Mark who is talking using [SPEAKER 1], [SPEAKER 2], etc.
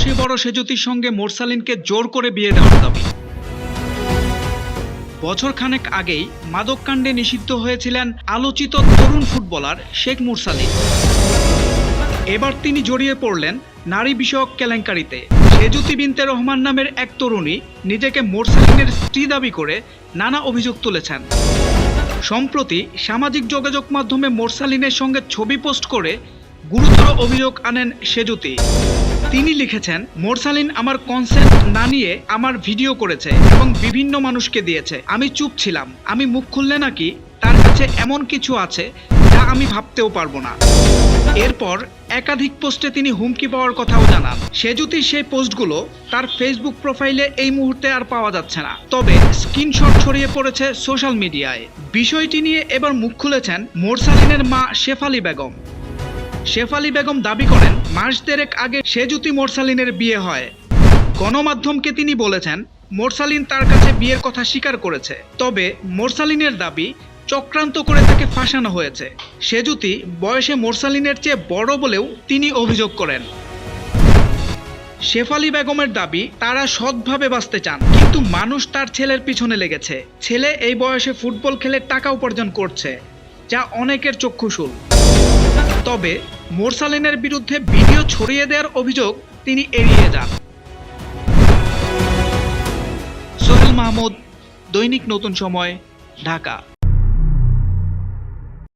[SPEAKER 1] বয়সে বড় সেজুতির সঙ্গে মোরসালিনকে জোর করে বিয়ে দেওয়ার দাবি। বছর খানেক আগেই মাদককাণ্ডে নিষিদ্ধ হয়েছিলেন আলোচিত তরুণ ফুটবলার শেখ মুরসালিন। এবার তিনি জড়িয়ে পড়লেন নারী বিষয়ক কেলেঙ্কারিতে। সেজুতি বিনতে রহমান নামের এক তরুণী নিজেকে মোরসালিনের স্ত্রী দাবি করে নানা অভিযোগ তুলেছেন। সম্প্রতি সামাজিক যোগাযোগ মাধ্যমে মোরসালিনের সঙ্গে ছবি পোস্ট করে গুরুতর অভিযোগ আনেন সেজুতি। তিনি লিখেছেন, মোরসালিন আমার কনসেন্ট না নিয়ে আমার ভিডিও করেছে এবং বিভিন্ন মানুষকে দিয়েছে। আমি চুপ ছিলাম। আমি মুখ খুললে নাকি তার কাছে এমন কিছু আছে যা আমি ভাবতেও পারব না। এরপর একাধিক পোস্টে তিনি হুমকি পাওয়ার কথাও জানান। সেজুতির সেই পোস্টগুলো তার ফেসবুক প্রোফাইলে এই মুহূর্তে আর পাওয়া যাচ্ছে না। তবে স্ক্রিনশট ছড়িয়ে পড়েছে সোশ্যাল মিডিয়ায়। বিষয়টি নিয়ে এবার মুখ খুলেছেন মোরসালিনের মা শেফালি বেগম। শেফালি বেগম দাবি করেন, মাস দেড়েক আগে সেজুতি মোরসালিনের বিয়ে হয়। গণমাধ্যমকে তিনি বলেছেন, মোরসালিন তার কাছে বিয়ের কথা স্বীকার করেছে। তবে মোরসালিনের দাবি চক্রান্ত করে তাকে ফাঁসানো হয়েছে। সেজুতি বয়সে মোরসালিনের চেয়ে বড় বলেও তিনি অভিযোগ করেন। শেফালি বেগমের দাবি, তারা সৎভাবে বাঁচতে চান, কিন্তু মানুষ তার ছেলের পিছনে লেগেছে। ছেলে এই বয়সে ফুটবল খেলে টাকা উপার্জন করছে, যা অনেকের চক্ষুশুল তবে মোরসালিনের বিরুদ্ধে ভিডিও ছড়িয়ে দেওয়ার অভিযোগ তিনি এড়িয়ে যান। সোহেল মাহমুদ, দৈনিক নতুন সময়, ঢাকা।